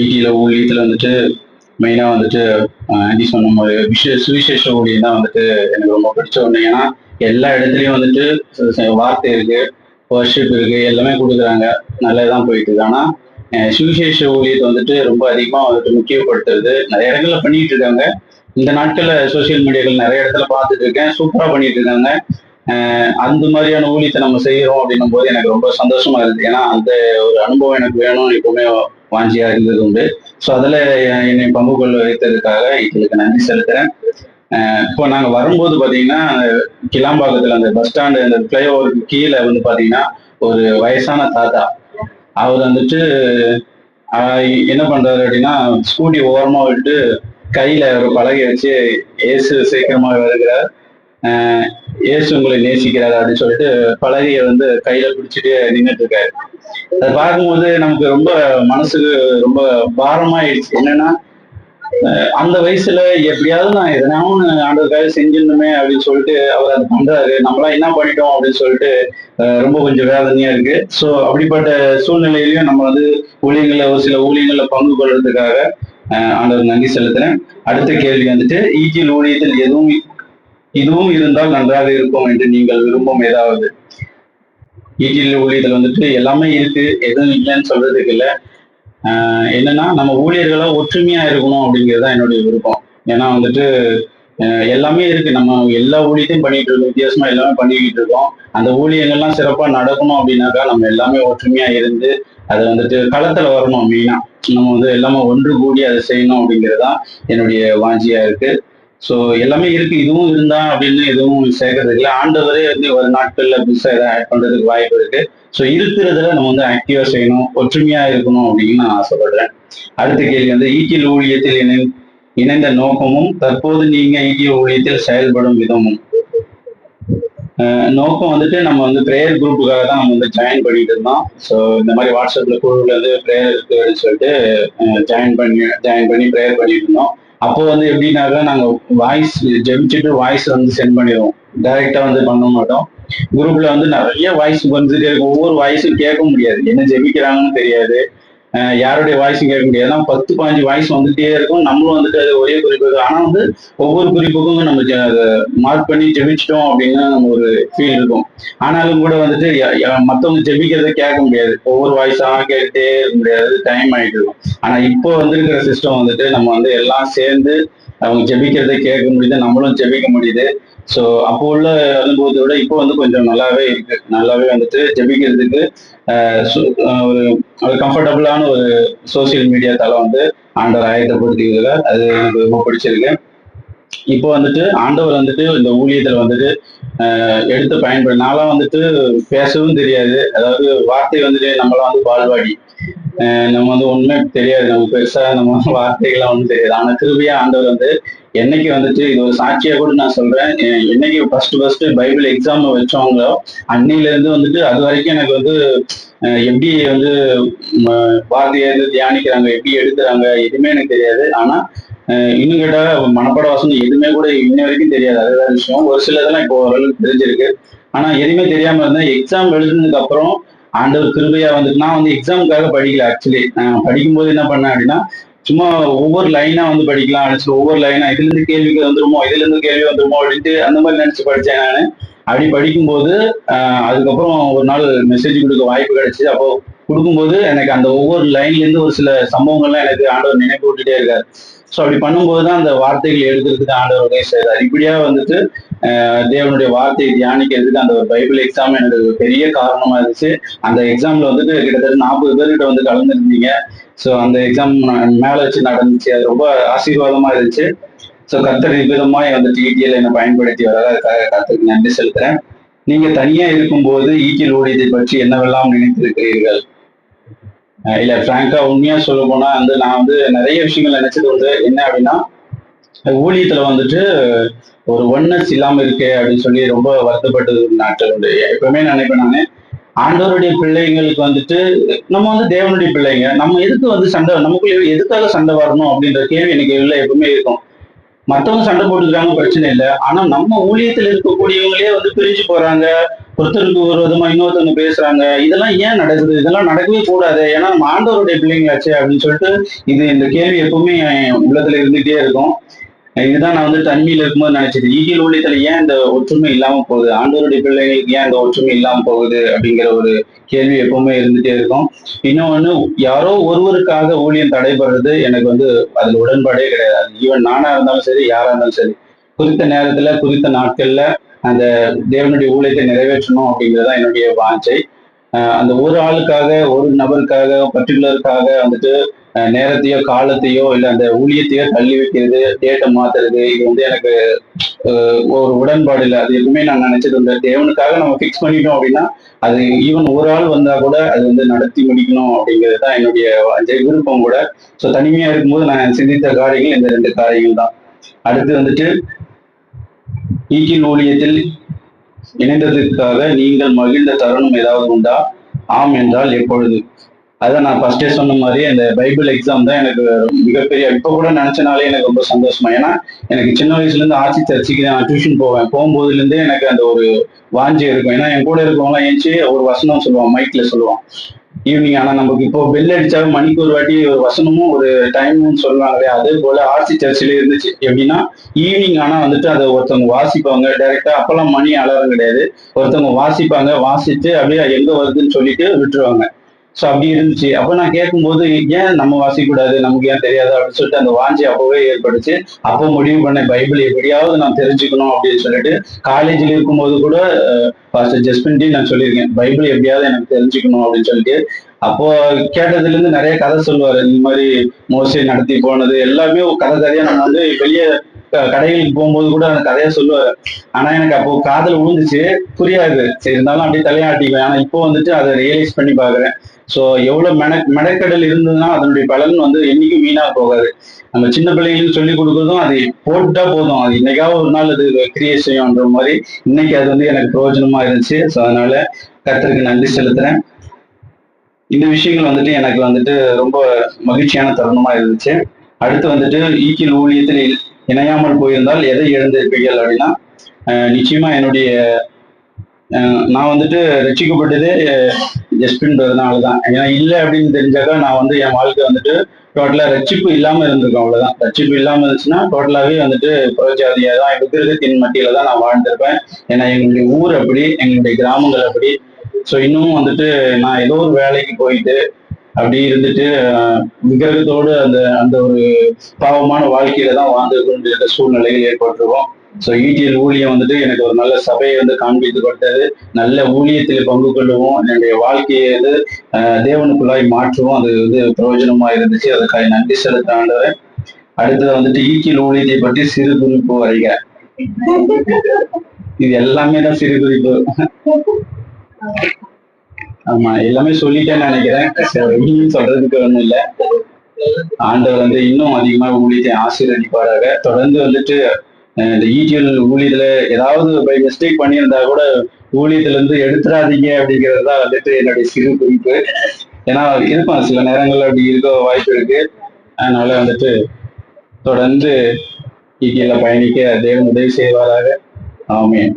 ஈட்டியில ஊழியத்துல வந்துட்டு மெயினா வந்துட்டு ஆண்டி சொன்ன மாதிரி விஷய சுவிசேஷ ஊழியம் தான் வந்துட்டு எனக்கு ரொம்ப பிடிச்ச ஒண்ணு. ஏன்னா எல்லா இடத்துலயும் வந்துட்டு வார்த்தை இருக்கு வர்ஷிப் இருக்கு எல்லாமே கொடுக்குறாங்க. நல்லதான் போயிட்டு இருக்கு. ஆனா சுவிசேஷ ஊழியத்தை வந்துட்டு ரொம்ப அதிகமா வந்துட்டு முக்கியப்படுத்துறது நிறைய இடங்கள்ல பண்ணிட்டு இருக்காங்க. இந்த நாட்கள்ல சோசியல் மீடியாக்கள் நிறைய இடத்துல பார்த்துட்டு இருக்கேன். சூப்பரா பண்ணிட்டு இருக்காங்க. அந்த மாதிரியான ஊழியத்தை நம்ம செய்யறோம் அப்படின்னும் போது எனக்கு ரொம்ப சந்தோஷமா இருக்கு. ஏன்னா அந்த ஒரு அனுபவம் எனக்கு வேணும். எப்பவுமே வாஞ்சியா இருந்தது உண்டு ஸோ அதுல என்னை பங்கு கொள்ள வைத்ததுக்காக எங்களுக்கு நன்றி செலுத்துறேன். இப்போ நாங்க வரும்போது பார்த்தீங்கன்னா கிளாம்பாக்கத்தில் அந்த பஸ் ஸ்டாண்டு அந்த ஃப்ளைஓவருக்கு கீழே வந்து பாத்தீங்கன்னா ஒரு வயசான தாத்தா. அவர் வந்துட்டு என்ன பண்றாரு அப்படின்னா ஸ்கூட்டி ஓரமாக விட்டு கையில ஒரு பலகை வச்சு ஏசு சீக்கிரமா வருகிறார். ஏசு இயேசு உங்களை நேசிக்கிறார் அப்படின்னு சொல்லிட்டு பலகையை வந்து கையில பிடிச்சிட்டு நின்னுட்டு இருக்காரு அதை பார்க்கும்போது நமக்கு ரொம்ப மனசுக்கு ரொம்ப பாரமாயிடுச்சு. என்னன்னா அஹ் அந்த வயசுல எப்படியாவது நான் எதனாவும் ஆண்டதுக்காக செஞ்சிருந்தோமே செஞ்சிடணுமே அப்படின்னு சொல்லிட்டு அவர் அதை பண்றாரு. நம்மளா என்ன பண்ணிட்டோம் அப்படின்னு சொல்லிட்டு அஹ் ரொம்ப கொஞ்சம் வேதனையா இருக்கு. ஸோ அப்படிப்பட்ட சூழ்நிலையிலயும் நம்ம வந்து ஊழியங்களை ஒரு சில ஊழியங்கள்ல பங்கு கொள்றதுக்காக அஹ் ஆண்டவர் நன்றி செலுத்துறேன். அடுத்த கேள்வி வந்துட்டு ஈட்டில் ஊழியத்தில் எதுவும் இதுவும் இருந்தால் நன்றாக இருக்கும் என்று நீங்கள் விரும்பும் ஏதாவது. ஈட்டில் ஊழியத்தில் வந்துட்டு எல்லாமே இருக்கு எதுவும் இல்லைன்னு சொல்றதுக்கு இல்லை. ஆஹ் என்னன்னா நம்ம ஊழியர்களா ஒற்றுமையா இருக்கணும் அப்படிங்கிறது தான் என்னுடைய விருப்பம். ஏன்னா வந்துட்டு எல்லாமே இருக்கு. நம்ம எல்லா ஊழியத்தையும் பண்ணிட்டு இருக்கோம் வித்தியாசமா எல்லாமே பண்ணிக்கிட்டு இருக்கோம். அந்த ஊழியங்கள்லாம் சிறப்பா நடக்கணும் அப்படின்னாக்கா நம்ம எல்லாமே ஒற்றுமையா இருந்து அதை வந்துட்டு களத்துல வரணும் மெயினா நம்ம வந்து எல்லாமே ஒன்று கூடி அதை செய்யணும் அப்படிங்கிறது தான் என்னுடைய வாஞ்சியா இருக்கு. ஸோ எல்லாமே இருக்கு. இதுவும் இருந்தா அப்படின்னு எதுவும் சேர்க்கறது இல்லை. ஆண்டவரே வந்து ஒரு நாட்கள்ல புதுசாக எதாவது ஆட் பண்றதுக்கு வாய்ப்பு இருக்கு. ஸோ இருக்கிறதுல நம்ம வந்து ஆக்டிவா செய்யணும் ஒற்றுமையா இருக்கணும் அப்படின்னு நான் ஆசைப்படுறேன். அடுத்த கேள்வி வந்து ஈட்டில் ஊழியத்தில் இணை இணைந்த நோக்கமும் தற்போது நீங்க ஈட்டில் ஊழியத்தில் செயல்படும் விதமும். நோக்கம் வந்துட்டு நம்ம வந்து ப்ரேயர் குரூப்புக்காக தான் நம்ம வந்து ஜாயின் பண்ணிட்டு இருந்தோம். ஸோ இந்த மாதிரி வாட்ஸ்அப்ல குழுவில் வந்து ப்ரேயர் இருக்கு அப்படின்னு சொல்லிட்டு ஜாயின் பண்ணி ஜாயின் பண்ணி ப்ரேயர் பண்ணிட்டு இருந்தோம். அப்போ வந்து எப்படின்னாக்கா நாங்க வாய்ஸ் ஜெபிச்சுட்டு வாய்ஸ் வந்து சென்ட் பண்ணிடுவோம். டைரக்டா வந்து பண்ண மாட்டோம். குரூப்ல வந்து நிறைய வாய்ஸ் வந்துட்டே இருக்கும். ஒவ்வொரு வாய்ஸும் கேட்க முடியாது. என்ன ஜெபிக்கிறாங்கன்னு தெரியாது. யாருடைய வாய்ஸும் கேட்க முடியாது. ஆனா பத்து பாஞ்சு வாய்ஸ் வந்துட்டே இருக்கும். நம்மளும் வந்துட்டு அது ஒரே குறிப்பு ஆனா வந்து ஒவ்வொரு குறிப்புக்கும் நம்ம ஜ- அதை மார்க் பண்ணி ஜெபிச்சிட்டோம் அப்படின்னு நம்ம ஒரு ஃபீல் இருக்கும். ஆனாலும் கூட வந்துட்டு ய- மத்தவங்க ஜெபிக்கிறத கேட்க முடியாது. ஒவ்வொரு வாய்ஸா கேட்டுட்டே இருக்க முடியாது. டைம் ஆயிட்டு இருக்கும். ஆனா இப்போ வந்திருக்கிற சிஸ்டம் வந்துட்டு நம்ம வந்து எல்லாம் சேர்ந்து அவங்க ஜெபிக்கிறதை கேட்க முடியுது. நம்மளும் ஜெபிக்க முடியுது. ஸோ அப்போ உள்ள அனுபவத்தை விட இப்போ வந்து கொஞ்சம் நல்லாவே இருக்கு. நல்லாவே வந்துட்டு ஜெபிக்கிறதுக்கு ஆஹ் ஒரு ஒரு கம்ஃபர்டபுளான ஒரு சோசியல் மீடியா தளம் வந்து ஆண்டவர் ஆயத்தப்படுத்தியிருக்கார் அது எனக்கு ரொம்ப பிடிச்சிருக்கு. இப்போ வந்துட்டு ஆண்டவர் வந்துட்டு இந்த ஊழியத்தில் வந்துட்டு ஆஹ் எடுத்து பயன்படு நான்லாம் வந்துட்டு பேசவும் தெரியாது. அதாவது வார்த்தை வந்துட்டு நம்மளாம் வந்து பால்வாடி. நம்ம வந்து ஒண்ணுமே தெரியாது. நம்ம பெருசா நம்ம வார்த்தைகள்லாம் ஒன்றும் தெரியாது. ஆனா திரும்பியா ஆண்டவர் வந்து என்னைக்கு வந்துட்டு இது ஒரு சாட்சியா கூட நான் சொல்றேன். என்னைக்கு ஃபர்ஸ்ட் ஃபர்ஸ்ட் பைபிள் எக்ஸாம் வச்சவங்களோ அன்னையில இருந்து வந்துட்டு அது வரைக்கும் எனக்கு வந்து எப்படி வந்து ம, வந்து தியானிக்கிறாங்க எப்படி எடுக்கிறாங்க எதுவுமே எனக்கு தெரியாது. ஆனா அஹ், இன்னும் கேட்டா மனப்பாட வசனம் எதுவுமே கூட இன்ன வரைக்கும் தெரியாது. அதுதான் விஷயம். ஒரு சிலதெல்லாம் இப்போ ஓரளவுக்கு தெரிஞ்சிருக்கு. ஆனா எதுவுமே தெரியாம இருந்தேன் எக்ஸாம் எழுதுனதுக்கு அப்புறம் ஆண்டவர் கிருபையா வந்துட்டு நான் வந்து எக்ஸாமுக்காக படிக்கல ஆக்சுவலி படிக்கும்போது என்ன பண்ணேன் அப்படின்னா சும்மா ஒவ்வொரு லைனா வந்து படிக்கலாம் அப்படின்னு ஒவ்வொரு லைனா இதுல இருந்து கேள்விக்கு வந்துருமோ? இதுல இருந்து கேள்வி வந்துருமோ? அப்படின்ட்டு அந்த மாதிரி நினைச்சு படிச்சேன் நான். அப்படி படிக்கும்போது அதுக்கப்புறம் ஒரு நாள் மெசேஜ் கொடுக்க வாய்ப்பு கிடைச்சு அப்போ கொடுக்கும்போது எனக்கு அந்த ஒவ்வொரு லைன்லேருந்து ஒரு சில சம்பவங்கள்லாம் எனக்கு ஆண்டவர் நினைப்பு விட்டுட்டே இருக்காரு. ஸோ அப்படி பண்ணும்போது தான் அந்த வார்த்தைகள் எழுதுறதுக்கு ஆண்டவர் உதவி செய்தார். இப்படியா வந்துட்டு தேவனுடைய வார்த்தையை தியானிக்கிறதுக்கு அந்த ஒரு பைபிள் எக்ஸாம் எனக்கு பெரிய காரணமா இருந்துச்சு. அந்த எக்ஸாம்ல வந்துட்டு கிட்டத்தட்ட நாற்பது பேர்கிட்ட வந்து கலந்துருந்தீங்க. ஸோ அந்த எக்ஸாம் மேல வச்சு நடந்துச்சு. அது ரொம்ப ஆசீர்வாதமா இருந்துச்சு. ஸோ கர்த்தர் விதமாய் வந்துட்டு டிடிஎல் என்னை பயன்படுத்தி வரதாக அதுக்காக கர்த்தருக்கு நன்றி செலுத்துறேன். நீங்க தனியா இருக்கும்போது ஈட்டில் ஓடியதை பற்றி என்னவெல்லாம் நினைத்திருக்கிறீர்கள்? இல்ல பிராங்கா உண்மையா சொல்ல போனா வந்து நான் வந்து நிறைய விஷயங்கள் நினைச்சது வந்து என்ன அப்படின்னா ஊழியத்துல வந்துட்டு ஒரு ஒன்னஸ் இல்லாம இருக்கே அப்படின்னு சொல்லி ரொம்ப வருத்தப்பட்டது ஒரு நாட்கள் உண்டு எப்பவுமே நினைப்பேன் நானு. ஆண்டவருடைய பிள்ளைங்களுக்கு வந்துட்டு நம்ம வந்து தேவனுடைய பிள்ளைங்க. நம்ம எதுக்கு வந்து சண்டை நமக்குள்ள எதுக்காக சண்டை வரணும் அப்படின்ற கேள்வி எனக்கு உள்ள எப்பவுமே இருக்கும். மற்றவங்க சண்டை போட்டுக்கிறாங்க பிரச்சனை இல்லை. ஆனா நம்ம ஊழியத்துல இருக்கக்கூடியவங்களே வந்து பிரிஞ்சு போறாங்க. ஒருத்தருக்கு ஒரு விதமா இன்னொருத்தவங்க பேசுறாங்க. இதெல்லாம் ஏன் நடக்குது? இதெல்லாம் நடக்கவே கூடாது. ஏன்னா நம்ம ஆண்டவருடைய பிள்ளைங்களாச்சு அப்படின்னு சொல்லிட்டு இது இந்த கேள்வி எப்பவுமே உள்ளத்துல இருந்துகிட்டே இருக்கும். இதுதான் நான் வந்து தன்மையில இருக்கும்போது நினைச்சது. ஈகில் ஊழியத்துல ஏன் இந்த ஒற்றுமை இல்லாம போகுது? ஆண்டவருடைய பிள்ளைகளுக்கு ஏன் இந்த ஒற்றுமை இல்லாம போகுது அப்படிங்கிற ஒரு கேள்வி எப்பவுமே இருந்துட்டே இருக்கும். இன்னொன்னு யாரோ ஒருவருக்காக ஊழியம் தடைபடுறது எனக்கு வந்து அதுல உடன்பாடே கிடையாது. ஈவன் நானா இருந்தாலும் சரி யாரா இருந்தாலும் சரி. குறித்த நேரத்துல குறித்த நாட்கள்ல அந்த தேவனுடைய ஊழியத்தை நிறைவேற்றணும் அப்படிங்கிறதா என்னுடைய வாஞ்சை. அந்த ஒரு ஆளுக்காக ஒரு நபருக்காக பர்டிகுலருக்காக வந்துட்டு நேரத்தையோ காலத்தையோ இல்லை அந்த ஊழியத்தையோ தள்ளி வைக்கிறது டேட்டை மாத்துறது இது வந்து எனக்கு ஒரு உடன்பாடு இல்லை. அது எதுவுமே நான் நினைச்சது இல்லை தேவனுக்காக நம்ம ஃபிக்ஸ் பண்ணிட்டோம் அப்படின்னா அது ஈவன் ஒரு ஆள் வந்தா கூட அது வந்து நடத்தி முடிக்கணும் அப்படிங்கிறது தான் என்னுடைய விருப்பம் கூட. ஸோ தனிமையா இருக்கும்போது நான் சிந்தித்த காரியங்கள் இந்த ரெண்டு காரியங்கள் தான் அடுத்து வந்துட்டு ஈக்கில் ஊழியத்தில் இணைந்ததற்காக நீங்கள் மகிழ்ந்த தருணம் ஏதாவது உண்டா? ஆம் என்றால் எப்பொழுது? அதான் நான் ஃபர்ஸ்டே சொன்ன மாதிரி அந்த பைபிள் எக்ஸாம் தான் எனக்கு மிகப்பெரிய இப்போ கூட நினைச்சனாலே எனக்கு ரொம்ப சந்தோஷமா. ஏன்னா எனக்கு சின்ன வயசுலேருந்து ஆட்சி சர்ச்சைக்கு நான் டியூஷன் போவேன். போகும்போதுலேருந்தே எனக்கு அந்த ஒரு வாஞ்சி இருக்கும். ஏன்னா என் கூட இருக்கவங்களாம் ஏஞ்சி ஒரு வசனம் சொல்லுவான் மைக்ல சொல்லுவான் ஈவினிங் ஆனா நமக்கு இப்போ பெல் அடிச்சாலும் மணிக்கு ஒரு வாட்டி ஒரு வசனமும் ஒரு டைமும் சொல்லுவாங்களே அதே போல ஆர்சி சர்ச்சிலே இருந்துச்சு. எப்படின்னா ஈவினிங் ஆனா வந்துட்டு அதை ஒருத்தவங்க வாசிப்பாங்க. டைரக்டா அப்பெல்லாம் மணி அலாரம் கிடையாது. ஒருத்தவங்க வாசிப்பாங்க. வாசிச்சு அப்படியே எங்க வருதுன்னு சொல்லிட்டு விட்டுருவாங்க. ஸோ அப்படி இருந்துச்சு. அப்போ நான் கேட்கும்போது ஏன் நம்ம வாசிக்கூடாது நமக்கு ஏன் தெரியாது? அப்படின்னு சொல்லிட்டு அந்த வாஞ்சி அப்போவே ஏற்பட்டுச்சு அப்போ முடிவு பண்ணேன் பைபிள் எப்படியாவது நான் தெரிஞ்சுக்கணும் அப்படின்னு சொல்லிட்டு காலேஜில் இருக்கும்போது கூட பாஸ்டர் ஜஸ்பின்டி நான் சொல்லியிருக்கேன் பைபிள் எப்படியாவது எனக்கு தெரிஞ்சுக்கணும் அப்படின்னு சொல்லிட்டு. அப்போ கேட்டதுல இருந்து நிறைய கதை சொல்லுவாரு. இந்த மாதிரி மோஸ்ட்லி நடத்தி போனது எல்லாமே கதை கதையா நம்ம வந்து வெளியே கடைகளுக்கு போகும்போது கூட அந்த கதையா சொல்லுவாரு. ஆனா எனக்கு அப்போ காதல் விழுந்துச்சு. புரியாது. சரி இருந்தாலும் அப்படியே தலையாட்டிக்குவேன். ஆனா இப்போ வந்துட்டு அதை ரியலைஸ் பண்ணி பாக்குறேன் ஸோ எவ்வளவு மென மெனக்கடல் இருந்ததுன்னா அதனுடைய பலன் வந்து என்னைக்கும் வீணா போகாது. நம்ம சின்ன பிள்ளைகளுக்கு சொல்லி கொடுக்கறதும் அது போட்டா போதும். அது இன்னைக்காவது ஒரு நாள் அது கிரியேட் செய்யும்ன்ற மாதிரி இன்னைக்கு அது வந்து எனக்கு பிரயோஜனமா இருந்துச்சு. ஸோ அதனால கர்த்தருக்கு நன்றி செலுத்துறேன். இந்த விஷயங்கள் வந்துட்டு எனக்கு வந்துட்டு ரொம்ப மகிழ்ச்சியான தருணமா இருந்துச்சு. அடுத்து வந்துட்டு ஈக்கில் ஊழியத்தில் இணையாமல் போயிருந்தால் எதை இழந்திருப்பீர்கள் அப்படின்னா நிச்சயமா என்னுடைய நான் வந்துட்டு ரசிக்கப்பட்டதே ஜஸ்பின்றதுனால தான். ஏன்னா இல்லை அப்படின்னு தெரிஞ்சாக்கா நான் வந்து என் வாழ்க்கை வந்துட்டு டோட்டலா ரட்சிப்பு இல்லாம இருந்திருக்கும் அவ்வளவுதான். ரட்சிப்பு இல்லாம இருந்துச்சுன்னா டோட்டலாவே வந்துட்டு புறஜாதியா தான் விக்கிரகத்தின் மத்தியில தான் நான் வாழ்ந்திருப்பேன். ஏன்னா எங்களுடைய ஊர் அப்படி எங்களுடைய கிராமங்கள் அப்படி. ஸோ இன்னமும் வந்துட்டு நான் ஏதோ ஒரு வேலைக்கு போயிட்டு அப்படி இருந்துட்டு விக்கிரகத்தோடு அந்த அந்த ஒரு பாவமான வாழ்க்கையில தான் வாழ்ந்து கொண்டிருக்க சூழ்நிலைகள் ஏற்பட்டிருக்கும். ஸோ ஈட்டியல் ஊழியம் வந்துட்டு எனக்கு ஒரு நல்ல சபையை வந்து காண்பித்து கொடுத்தது. நல்ல ஊழியத்தில் பங்கு கொள்ளுவோம். என்னுடைய வாழ்க்கையை வந்து தேவனுக்குள்ளாய் மாற்றுவோம். அது வந்து பிரயோஜனமா இருந்துச்சு. அதுக்காக நன்றி செலுத்த ஆண்டவர். அடுத்தது வந்துட்டு ஈக்கியல் ஊழியத்தை பற்றி சிறு குறிப்பு வரைக. இது எல்லாமே தான் சிறு குறிப்பு. ஆமா எல்லாமே சொல்லிட்டேன்னு நினைக்கிறேன். இன்னும் சொல்றதுக்கு ஒண்ணும் இல்ல. ஆண்டவர் வந்து இன்னும் அதிகமா ஊழியத்தை ஆசீர்வதிப்பாராக. தொடர்ந்து வந்துட்டு இந்த ஈட்டியல் ஊழியத்துல ஏதாவது பை மிஸ்டேக் பண்ணியிருந்தா கூட ஊழியத்துல இருந்து எடுத்துடாதீங்க அப்படிங்கிறது தான் வந்துட்டு என்னுடைய சிறு குறிப்பு. ஏன்னா இருக்கும் சில நேரங்கள்ல அப்படி இருக்க வாய்ப்பு இருக்கு. அதனால வந்துட்டு தொடர்ந்து ஈட்டியில பயணிக்க தேவன் உதவி செய்வாராக. ஆமென்.